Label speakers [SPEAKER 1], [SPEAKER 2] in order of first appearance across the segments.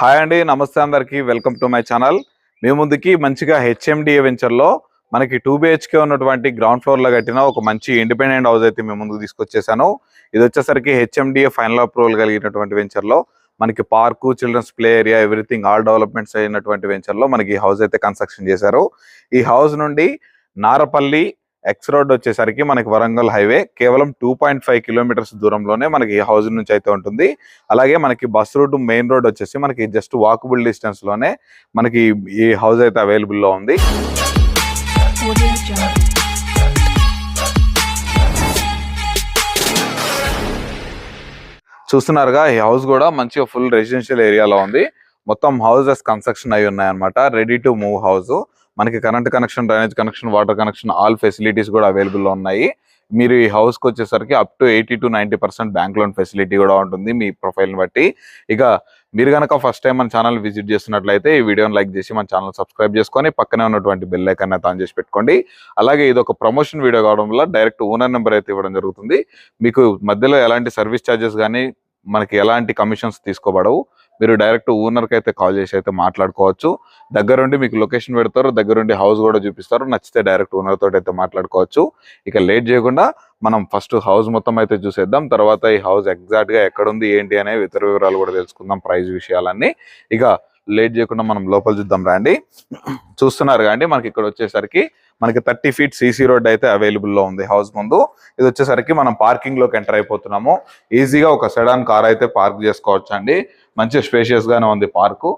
[SPEAKER 1] Hi అండి నమస్తే అందరికి. Welcome to my channel. మీ ముందుకి మంచిగా హెచ్ఎండిఏ వెంచర్లో మనకి టూ బిహెచ్కే ఉన్నటువంటి గ్రౌండ్ ఫ్లోర్లో కట్టిన ఒక మంచి ఇండిపెండెంట్ హౌస్ అయితే మేము ముందుకు తీసుకొచ్చేసాను. ఇది వచ్చేసరికి హెచ్ఎండిఏ ఫైనల్ అప్రూవల్ కలిగినటువంటి వెంచర్లో మనకి park children's play area everything all developments అయినటువంటి వెంచర్లో మనకి ఈ హౌస్ అయితే కన్స్ట్రక్షన్ చేశారు. ఈ హౌస్ నుండి నారపల్లి ఎక్స్ రోడ్ వచ్చేసరికి మనకి వరంగల్ హైవే కేవలం టూ పాయింట్ ఫైవ్ కిలోమీటర్స్ దూరంలోనే మనకి ఈ హౌస్ నుంచి అయితే ఉంటుంది. అలాగే మనకి బస్ రూట్ మెయిన్ రోడ్ వచ్చేసి మనకి జస్ట్ వాకబుల్ డిస్టెన్స్లోనే మనకి ఈ హౌస్ అయితే అవైలబుల్లో ఉంది. చూస్తున్నారుగా ఈ హౌస్ కూడా మంచిగా ఫుల్ రెసిడెన్షియల్ ఏరియాలో ఉంది. మొత్తం హౌసెస్ కన్స్ట్రక్షన్ అయి ఉన్నాయి అనమాట రెడీ టు మూవ్ హౌస్ మనకి current connection drainage connection water connection all facilities కూడా అవైలబుల్లో ఉన్నాయి. మీరు ఈ హౌస్కి వచ్చేసరికి up to eighty to ninety percent bank loan facility కూడా ఉంటుంది మీ ప్రొఫైల్ బట్టి. ఇక మీరు కనుక ఫస్ట్ టైం మన ఛానల్ విజిట్ చేస్తున్నట్లయితే ఈ వీడియోని లైక్ చేసి మన ఛానల్ సబ్స్క్రైబ్ చేసుకొని పక్కనే ఉన్నటువంటి బెల్ ఐకన్ అయితే ఆన్ చేసి పెట్టుకోండి. అలాగే ఇది ఒక ప్రమోషన్ వీడియో కావడం వల్ల డైరెక్ట్ ఓనర్ నెంబర్ అయితే ఇవ్వడం జరుగుతుంది. మీకు మధ్యలో ఎలాంటి సర్వీస్ ఛార్జెస్ కానీ మనకి ఎలాంటి కమిషన్స్ తీసుకోబడవు. మీరు డైరెక్ట్ ఓనర్కి అయితే కాల్ చేసి అయితే మాట్లాడుకోవచ్చు. దగ్గరుండి మీకు లొకేషన్ పెడతారు దగ్గరుండి హౌస్ కూడా చూపిస్తారు నచ్చితే డైరెక్ట్ ఓనర్ తోటి అయితే మాట్లాడుకోవచ్చు. ఇక లేట్ చేయకుండా మనం ఫస్ట్ హౌస్ మొత్తం అయితే చూసేద్దాం తర్వాత ఈ హౌస్ ఎగ్జాక్ట్గా ఎక్కడుంది ఎక్కడ ఉంది ఏంటి అనే ఇతర వివరాలు కూడా తెలుసుకుందాం ప్రైస్ విషయాలన్నీ. ఇక లేట్ చేయకుండా మనం లోపల చూద్దాం రండి. చూస్తున్నారు కానీ మనకి ఇక్కడ వచ్చేసరికి మనకి థర్టీ ఫీట్ సీసీ రోడ్ అయితే అవైలబుల్లో ఉంది హౌస్ ముందు. ఇది వచ్చేసరికి మనం పార్కింగ్లోకి ఎంటర్ అయిపోతున్నాము. ఈజీగా ఒక సెడాన్ కార్ అయితే పార్క్ చేసుకోవచ్చు అండి మంచి స్పేషియస్ గానే ఉంది పార్కు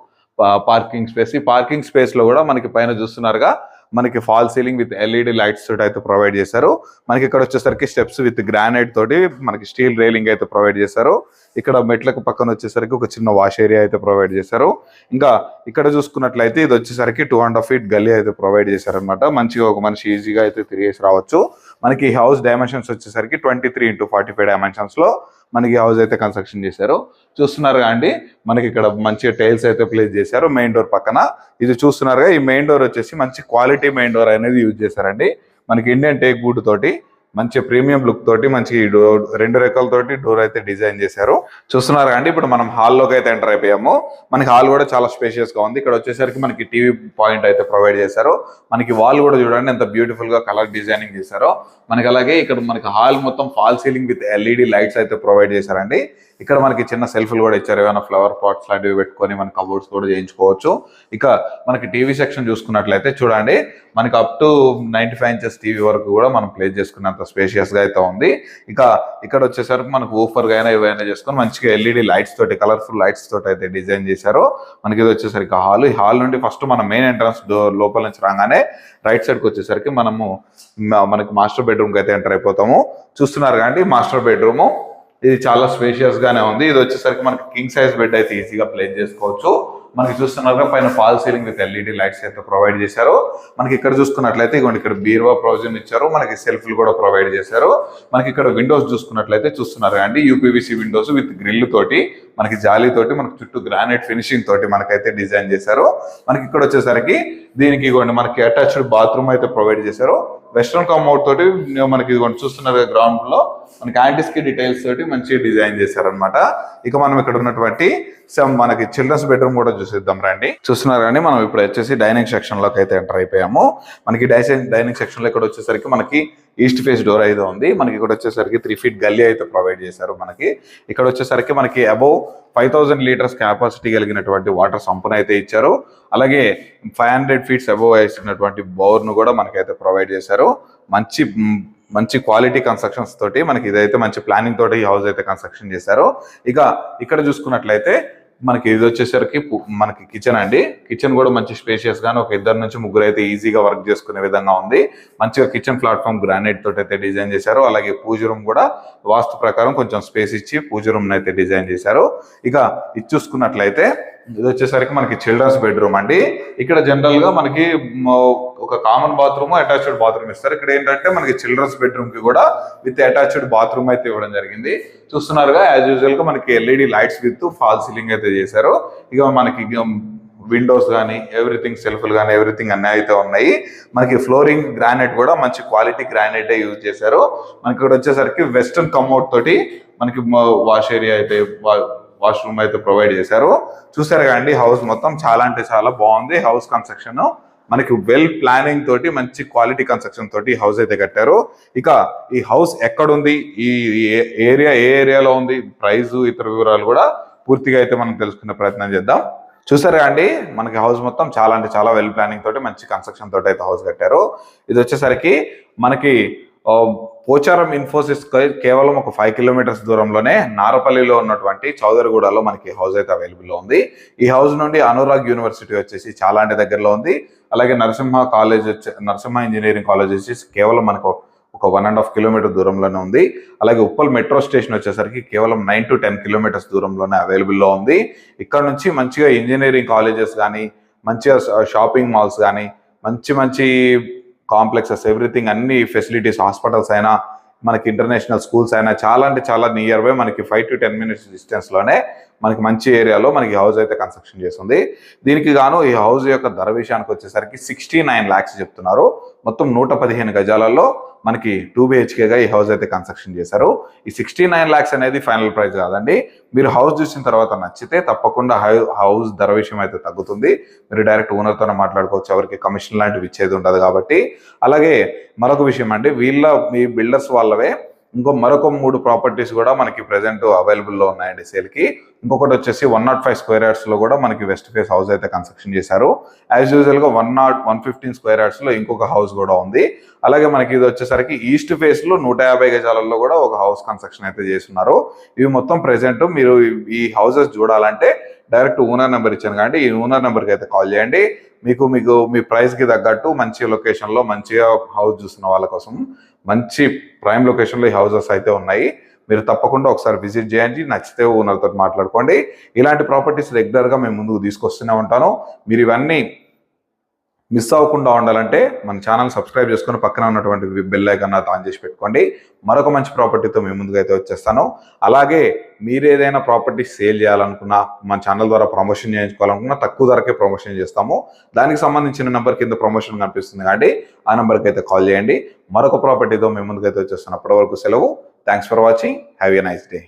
[SPEAKER 1] పార్కింగ్ స్పేస్ ఈ పార్కింగ్ స్పేస్లో కూడా మనకి పైన చూస్తున్నారుగా మనకి fall ceiling with LED lights తోటి అయితే ప్రొవైడ్ చేశారు. మనకి ఇక్కడ వచ్చేసరికి స్టెప్స్ విత్ గ్రానైట్ తోటి మనకి స్టీల్ రైలింగ్ అయితే ప్రొవైడ్ చేశారు. ఇక్కడ మెట్లకు పక్కన వచ్చేసరికి ఒక చిన్న వాష్ ఏరియా అయితే ప్రొవైడ్ చేశారు. ఇంకా ఇక్కడ చూసుకున్నట్లయితే ఇది వచ్చేసరికి టూ అండ్ హాఫ్ ఫీట్ గల్లీ అయితే ప్రొవైడ్ చేశారనమాట మంచిగా ఒక మనిషి ఈజీగా అయితే తిరిగేసి రావచ్చు. మనకి హౌస్ డైమెన్షన్స్ వచ్చేసరికి twenty three into forty five డైమెన్షన్స్లో మనకి హౌస్ అయితే కన్స్ట్రక్షన్ చేశారు. చూస్తున్నారు అండి మనకి ఇక్కడ మంచిగా టైల్స్ అయితే ప్లేస్ చేశారు మెయిన్ డోర్ పక్కన. ఇది చూస్తున్నారుగా ఈ మెయిన్ డోర్ వచ్చేసి మంచి క్వాలిటీ మెయిన్ డోర్ అనేది యూజ్ చేశారండి. మనకి ఇండియన్ టేక్ వుడ్ తోటి మంచి ప్రీమియం లుక్ తోటి మంచి డోర్ రెండు రెక్కలతోటి డోర్ అయితే డిజైన్ చేశారు. చూస్తున్నారు అండి ఇప్పుడు మనం హాల్లోకి అయితే ఎంటర్ అయిపోయాము. మనకి హాల్ కూడా చాలా స్పేషియస్గా ఉంది. ఇక్కడ వచ్చేసరికి మనకి టీవీ పాయింట్ అయితే ప్రొవైడ్ చేశారు. మనకి వాల్ కూడా చూడండి ఎంత బ్యూటిఫుల్గా కలర్ డిజైనింగ్ చేశారో. మనకి అలాగే ఇక్కడ మనకి హాల్ మొత్తం fall ceiling with LED lights అయితే ప్రొవైడ్ చేశారండి. ఇక్కడ మనకి చిన్న సెల్ఫ్లు కూడా ఇచ్చారు. ఏమైనా ఫ్లవర్ పాట్స్ లాంటివి పెట్టుకొని మన కబోర్డ్స్ కూడా చేయించుకోవచ్చు. ఇక మనకి టీవీ సెక్షన్ చూసుకున్నట్లయితే చూడండి మనకి up to ninety five inches TV వరకు కూడా మనం ప్లేస్ చేసుకున్నంత స్పేషియస్గా అయితే ఉంది. ఇక ఇక్కడ వచ్చేసరికి మనకు ఊఫర్గా అయినా ఏవైనా చేసుకొని మంచిగా ఎల్ఈడి లైట్స్ తోటి కలర్ఫుల్ లైట్స్ తోటి అయితే డిజైన్ చేశారు. మనకి ఇది వచ్చేసరికి హాల్ ఈ హాల్ నుండి ఫస్ట్ మన మెయిన్ ఎంట్రన్స్ డోర్ లోపల నుంచి రాగానే రైట్ సైడ్కి వచ్చేసరికి మనము మనకి మాస్టర్ బెడ్రూమ్ అయితే ఎంటర్ అయిపోతాము. చూస్తున్నారు కాబట్టి మాస్టర్ బెడ్రూమ్ ఇది చాలా స్పేషియస్ గానే ఉంది. ఇది వచ్చేసరికి మనకి కింగ్ సైజ్ బెడ్ అయితే ఈజీగా ప్లేస్ చేసుకోవచ్చు. మనకి చూస్తున్నారుగా పైన fall ceiling with LED lights అయితే ప్రొవైడ్ చేశారు. మనకి ఇక్కడ చూసుకున్నట్లయితే ఇగోండి ఇక్కడ బీరువా ప్రొవిజన్ ఇచ్చారు. మనకి సెల్ఫ్లు కూడా ప్రొవైడ్ చేశారు. మనకి ఇక్కడ విండోస్ చూసుకున్నట్లయితే చూస్తున్నారు అండి. యూపీవీసీ విండోస్ విత్ గ్రిల్ తోటి మనకి జాలీ తోటి మనకి చుట్టూ గ్రానైట్ ఫినిషింగ్ తోటి మనకైతే డిజైన్ చేశారు. మనకి ఇక్కడ వచ్చేసరికి దీనికి ఇగోండి మనకి అటాచ్డ్ బాత్రూమ్ అయితే ప్రొవైడ్ చేశారు. వెస్ట్రన్ కాంపౌండ్ తోటి మనకి ఇదిగోండి చూస్తున్నారు గ్రౌండ్లో మనకి యాంటిస్కి డీటెయిల్స్ తోటి మంచిగా డిజైన్ చేశారనమాట ఇక మనం ఇక్కడ ఉన్నటువంటి some మనకి చిల్డ్రన్స్ బెడ్రూమ్ కూడా చూసేద్దాం రండి. చూస్తున్నారు కానీ మనం ఇప్పుడు వచ్చేసి డైనింగ్ సెక్షన్లోకి అయితే ఎంటర్ అయిపోయాము. మనకి డైనింగ్ సెక్షన్లో ఇక్కడ వచ్చేసరికి మనకి ఈస్ట్ ఫేస్ డోర్ అయితే ఉంది. మనకి ఇక్కడ వచ్చేసరికి త్రీ ఫీట్ గల్లీ అయితే ప్రొవైడ్ చేశారు మనకి. ఇక్కడ వచ్చేసరికి మనకి above five thousand litres capacity కలిగినటువంటి వాటర్ సంపున అయితే ఇచ్చారు. అలాగే ఫైవ్ హండ్రెడ్ ఫీట్స్ అబోవ్ వేసినటువంటి బోర్ను కూడా మనకైతే ప్రొవైడ్ చేశారు. మంచి మంచి క్వాలిటీ కన్స్ట్రక్షన్స్ తోటి మనకి ఇదైతే మంచి ప్లానింగ్ తోటి ఈ హౌస్ అయితే కన్స్ట్రక్షన్ చేశారు. ఇక ఇక్కడ చూసుకున్నట్లయితే మనకి ఇది వచ్చేసరికి మనకి కిచెన్ అండి. కిచెన్ కూడా మంచి స్పేషియస్ గానే ఒక ఇద్దరు నుంచి ముగ్గురు అయితే ఈజీగా వర్క్ చేసుకునే విధంగా ఉంది. మంచిగా కిచెన్ ప్లాట్ఫామ్ గ్రానైట్ తోటి అయితే డిజైన్ చేశారు. అలాగే పూజ రూమ్ కూడా వాస్తు ప్రకారం కొంచెం స్పేస్ ఇచ్చి పూజ రూమ్ అయితే డిజైన్ చేశారు. ఇక ఇది చూసుకున్నట్లయితే ఇది వచ్చేసరికి మనకి చిల్డ్రన్స్ బెడ్రూమ్ అండి. ఇక్కడ జనరల్గా మనకి ఒక కామన్ బాత్రూమ్ అటాచ్డ్ బాత్రూమ్ ఇస్తారు. ఇక్కడ ఏంటంటే మనకి చిల్డ్రన్స్ బెడ్రూమ్కి కూడా విత్ అటాచ్డ్ బాత్రూమ్ అయితే ఇవ్వడం జరిగింది. చూస్తున్నారుగా యాజ్ యూజువల్గా మనకి LED lights with fall ceiling అయితే చేశారు. ఇక మనకి విండోస్ కానీ ఎవ్రీథింగ్ సెల్ఫ్లు కానీ ఎవ్రీథింగ్ అన్నీ అయితే ఉన్నాయి. మనకి ఫ్లోరింగ్ గ్రానైట్ కూడా మంచి క్వాలిటీ గ్రానైట్ యూజ్ చేశారు. మనకి ఇక్కడ వచ్చేసరికి వెస్టర్న్ కమౌట్ తోటి మనకి వాష్ ఏరియా అయితే వాష్రూమ్ అయితే ప్రొవైడ్ చేశారు. చూసారు కదండి హౌస్ మొత్తం చాలా అంటే చాలా బాగుంది. హౌస్ కన్స్ట్రక్షన్ మనకి వెల్ ప్లానింగ్ తోటి మంచి క్వాలిటీ కన్స్ట్రక్షన్ తోటి హౌస్ అయితే కట్టారు. ఇక ఈ హౌస్ ఎక్కడుంది? ఈ ఏరియా ఏ ఏరియాలో ఉంది? ప్రైస్ ఇతర వివరాలు కూడా పూర్తిగా అయితే మనం తెలుసుకునే ప్రయత్నం చేద్దాం. చూసారా అండి మనకి హౌస్ మొత్తం చాలా అంటే చాలా వెల్ ప్లానింగ్ తోటి మంచి కన్స్ట్రక్షన్ తోటి అయితే హౌస్ కట్టారు. ఇది వచ్చేసరికి మనకి పోచారం ఇన్ఫోసిస్ కేవలం ఒక ఫైవ్ కిలోమీటర్స్ దూరంలోనే నారపల్లిలో ఉన్నటువంటి చౌదరిగూడలో మనకి హౌస్ అయితే అవైలబుల్లో ఉంది. ఈ హౌస్ నుండి అనురాగ్ యూనివర్సిటీ వచ్చేసి చాలా అంటే దగ్గరలో ఉంది. అలాగే నరసింహ కాలేజ్ వచ్చే నరసింహ ఇంజనీరింగ్ కాలేజ్ వచ్చేసి కేవలం మనకు ఒక వన్ అండ్ హాఫ్ కిలోమీటర్ దూరంలోనే ఉంది. అలాగే ఉప్పల్ మెట్రో స్టేషన్ వచ్చేసరికి కేవలం నైన్ టు టెన్ కిలోమీటర్స్ దూరంలోనే అవైలబుల్లో ఉంది. ఇక్కడ నుంచి మంచిగా ఇంజనీరింగ్ కాలేజెస్ కానీ మంచిగా షాపింగ్ మాల్స్ కానీ మంచి మంచి కాంప్లెక్సెస్ ఎవ్రీథింగ్ అన్ని ఫెసిలిటీస్ హాస్పిటల్స్ అయినా మనకి ఇంటర్నేషనల్ స్కూల్స్ అయినా చాలా అంటే చాలా నియర్ బై మనకి ఫైవ్ టు టెన్ మినిట్స్ డిస్టెన్స్లోనే మనకి మంచి ఏరియాలో మనకి హౌస్ అయితే కన్స్ట్రక్షన్ చేస్తుంది. దీనికి గాను ఈ హౌస్ యొక్క ధర విషయానికి వచ్చేసరికి సిక్స్టీ నైన్ ల్యాక్స్ చెప్తున్నారు. మొత్తం నూట పదిహేను గజాలలో మనకి టూ బిహెచ్కేగా ఈ హౌస్ అయితే కన్స్ట్రక్షన్ చేశారు. ఈ సిక్స్టీ నైన్ ల్యాక్స్ అనేది ఫైనల్ ప్రైస్ కాదండి. మీరు హౌస్ చూసిన తర్వాత నచ్చితే తప్పకుండా హౌస్ ధర విషయం అయితే తగ్గుతుంది. మీరు డైరెక్ట్ ఓనర్తో మాట్లాడుకోవచ్చు. ఎవరికి కమిషన్ లాంటివి ఇచ్చేది ఉండదు కాబట్టి. అలాగే మరొక విషయం అండి. వీళ్ళ మీ బిల్డర్స్ వాళ్ళవే ఇంకో మరొక మూడు ప్రాపర్టీస్ కూడా మనకి ప్రెసెంట్ అవైలబుల్లో ఉన్నాయండి సేల్కి. ఇంకొకటి వచ్చేసి వన్ నాట్ ఫైవ్ స్క్వేర్ యార్డ్స్లో కూడా మనకి వెస్ట్ ఫేస్ హౌస్ అయితే కన్స్ట్రక్షన్ చేశారు. యాజ్ యూజువల్గా one not one fifteen square యార్డ్స్లో ఇంకొక హౌస్ కూడా ఉంది. అలాగే మనకి ఇది వచ్చేసరికి ఈస్ట్ ఫేస్లో నూట యాభై గజాలలో కూడా ఒక హౌస్ కన్స్ట్రక్షన్ అయితే చేస్తున్నారు. ఇవి మొత్తం ప్రెసెంట్ మీరు ఈ హౌసెస్ చూడాలంటే డైరెక్ట్ ఓనర్ నెంబర్ ఇచ్చాను కాబట్టి ఈ ఓనర్ నెంబర్కి అయితే కాల్ చేయండి. మీకు మీకు మీ ప్రైస్కి తగ్గట్టు మంచి లొకేషన్లో మంచిగా హౌస్ చూసిన వాళ్ళ కోసం మంచి ప్రైమ్ లొకేషన్లో ఈ హౌసెస్ అయితే ఉన్నాయి. మీరు తప్పకుండా ఒకసారి విజిట్ చేయండి. నచ్చితే ఓనర్తో మాట్లాడుకోండి. ఇలాంటి ప్రాపర్టీస్ రెగ్యులర్గా మేము ముందుకు తీసుకొస్తూనే ఉంటాను. మీరు ఇవన్నీ మిస్ అవ్వకుండా ఉండాలంటే మన ఛానల్ సబ్స్క్రైబ్ చేసుకొని పక్కన ఉన్నటువంటి బెల్ ఐకన్ ఆన్ చేసి పెట్టుకోండి. మరొక మంచి ప్రాపర్టీతో మేము ముందుగా అయితే వచ్చేస్తాను. అలాగే మీరు ఏదైనా ప్రాపర్టీ సేల్ చేయాలనుకున్నా మన ఛానల్ ద్వారా ప్రమోషన్ చేయించుకోవాలనుకున్నా తక్కువ ధరకే ప్రమోషన్ చేస్తాము. దానికి సంబంధించిన నెంబర్ కింద ప్రమోషన్ కనిపిస్తుంది కాబట్టి ఆ నెంబర్కి అయితే కాల్ చేయండి. మరొక ప్రాపర్టీతో మేము ముందుకు అయితే వచ్చేస్తాను అప్పటి వరకు సెలవు. Thanks for watching have a nice day